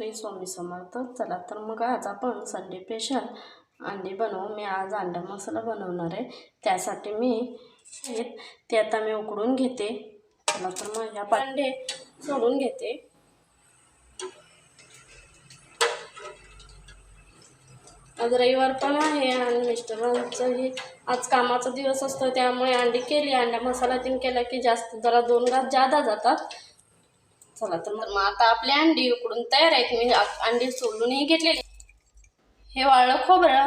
श्री स्वामी समर्थ. चला तर मग आज आपण संडे स्पेशल अंडी बनवू. मी आज अंडा मसाला बनवणार आहे. त्यासाठी मी हे ते आता मी उकडून घेते. चला तर मग ह्या अंडे सोडून घेते. आज रविवार पण आहे आणि मिस्टरांचं हे आज कामाचा दिवस असतो त्यामुळे अंडी केली. अंडा मसाला तीन केला की जास्त जरा दोन घात जादा जातात. चला तर मग आता आपली अंडी उकडून तयार आहेत. मी अंडी सोलूनही घेतलेली. हे वाळलं खोबरं.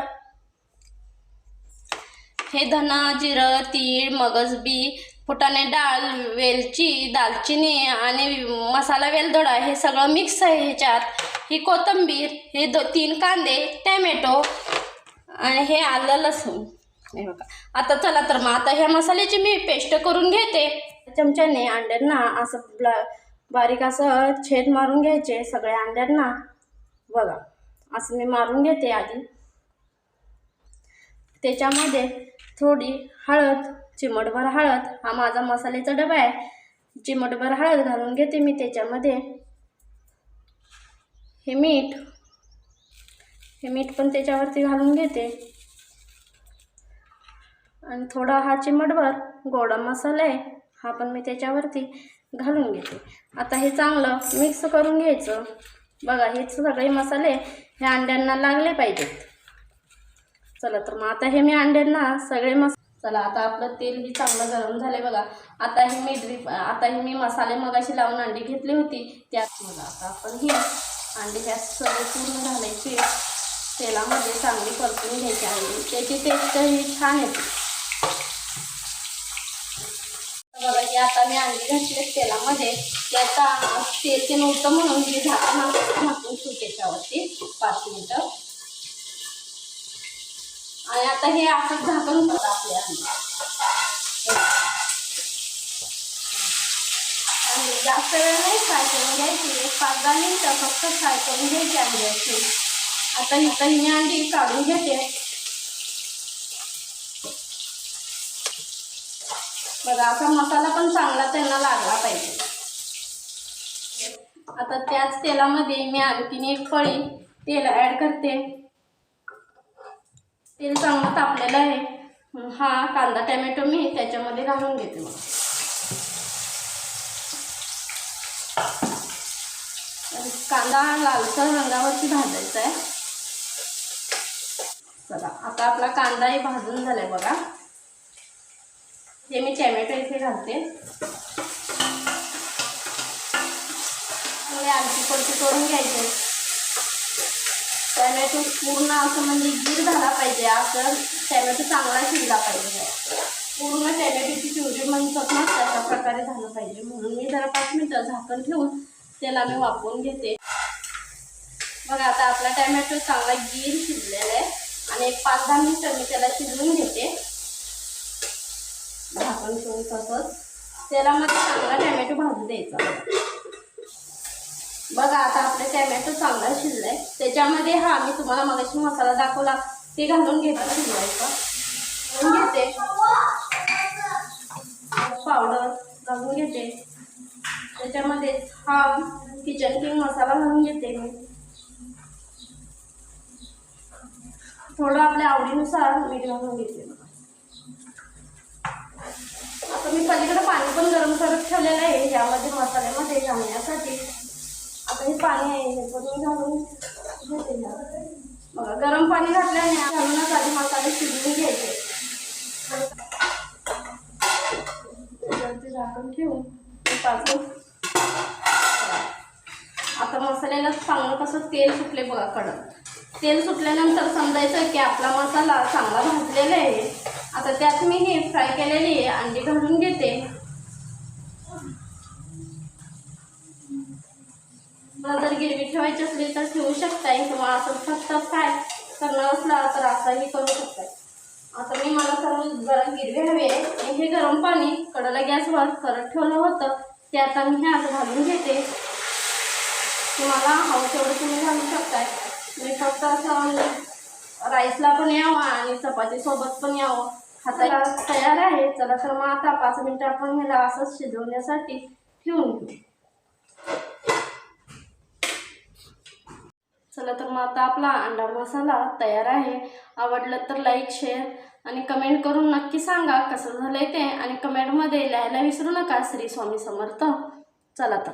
हे धना जिरं तीळ मगजबी फुटाणे डाळ वेलची दालचिनी आणि मसाला वेलदोडा हे सगळं मिक्स आहे ह्याच्यात. ही कोथिंबीर हे दो तीन कांदे टॅमॅटो आणि हे आलं लसूण. हे बघा. आता चला तर मग आता ह्या मसाल्याची मी पेस्ट करून घेते. चमच्याने अंड्यांना असं ब्ला बारीक असं छेद मारून घ्यायचे सगळ्या अंड्यांना. बघा असं मी मारून घेते आधी. त्याच्यामध्ये थोडी हळद चिमटभर हळद. हा माझा मसाल्याचा डबा आहे. चिमटभर हळद घालून घेते मी त्याच्यामध्ये. हे मीठ. हे मीठ पण त्याच्यावरती घालून घेते. आणि थोडा हा चिमटभर गोडा मसाला आहे. हा पण मी त्याच्यावरती घालून घेते. आता हे चांगलं मिक्स करून घ्यायचं. बघा हे सगळे मसाले हे अंड्यांना लागले पाहिजेत. चला तर मग आता हे मी अंड्यांना सगळे मस चला आता आपलं तेल ही चांगलं गरम झाले बघा. आता ही मी आता ही मी मसाले मगाशी लावून अंडी घेतली होती. त्यात बघा आता आपण ही अंडी ह्या सगळे पूर्ण घालायची. तेलामध्ये चांगली परतून घ्यायची अंडी त्याची टेस्टही छान येते बघा ही आता मी अंडी घातली तेलामध्ये. त्याचा तेल ते नव्हतं म्हणून मी झाकण घातून ठेवू त्याच्यावरती पाच मिनटं. आणि आता हे असं झाकण होतं आपल्या अंडी. आणि जास्त वेळ नाही फ्राय करून घ्यायची. एक पाच दहा मिनटं फक्त फ्राय करून घ्यायची अंड्याची आता आता ही मी अंडी काढून घेते. बघा असा मसाला पण चांगला त्यांना लागला पाहिजे. आता त्याच तेलामध्ये मी आणखीन एक पळी तेल ॲड करते. तेल चांगलं तापलेलं आहे. हा कांदा टॅमॅटो मी त्याच्यामध्ये घालून घेते मग. कांदा लालसर रंगावरती भाजायचा आहे. चला आता आपला कांदाही भाजून झालाय बघा. हे मी टॅमॅटो इथे घालते. आणखी आलची पलटी करून घ्यायचे. टॅमॅटो पूर्ण असं म्हणजे गीर झाला पाहिजे असं टॅमॅटो चांगला शिजला पाहिजे. पूर्ण टॅमॅटोची प्युरी म्हणतात ना तशा प्रकारे झालं पाहिजे. म्हणून मी जरा पाच मिनटं झाकण ठेवून त्याला मी वापरून घेते. बघा आता आपला टॅमॅटो चांगला गीर शिजलेला आहे. आणि एक पाच दहा मिनटं मी त्याला शिजवून घेते. झाकण ठेवून तसंच तेलामध्ये चांगला टॅमॅटो भाजू द्यायचा. बघा आता आपले टॅमॅटो चांगला शिजलाय. त्याच्यामध्ये हा मी तुम्हाला मगाशी मसाला दाखवला. ते घालून घेता शिजवायचा. घालून घेते. पावडर घालून घेते. त्याच्यामध्ये हा किचन किंग मसाला घालून घेते मी. थोडं आपल्या आवडीनुसार मीठ घालून घेते. आता मी पलीकडे पाणी पण गरम करत ठेवलेलं आहे. यामध्ये मसाल्यामध्ये घालण्यासाठी. आता हे पाणी आहे हे पण मी घालून घेते बघा गरम पाणी घातल्याने घालूनच आधी मसाले शिजवून घ्यायचे. झाकण ठेवून आता मसाल्याला चांगलं कसं तेल सुटले बघा कडक. तेल सुटल्यानंतर समजायचं की आपला मसाला चांगला भाजलेला आहे. आता त्यात मी हे फ्राय केलेली अंडी घालून घेते. मला जर गिरवी ठेवायची असली तर ठेवू शकताय किंवा असं फक्त फ्राय करणार असला तर असाही करू शकताय. आता मी मला सर्व गरम गिरवी हवी आहे हे गरम पाणी कडाला गॅसवर करत ठेवलं होतं ते आता मी हे घालून घेते. तुम्हाला हवं तेवढं तुम्ही घालू शकताय. मी फक्त असं राईसला पण यावं आणि चपातीसोबत पण यावं. हाताला तयार आहे. चला तर मग आता पाच मिनटं आपण ह्याला असंच शिजवण्यासाठी ठेवून घेऊ. चला तर मग आता आपला अंडा मसाला तयार आहे. आवडलं तर लाईक शेअर आणि कमेंट करून नक्की सांगा कसं झालंय ते. आणि कमेंटमध्ये लिहायला विसरू नका श्री स्वामी समर्थ. चला तर.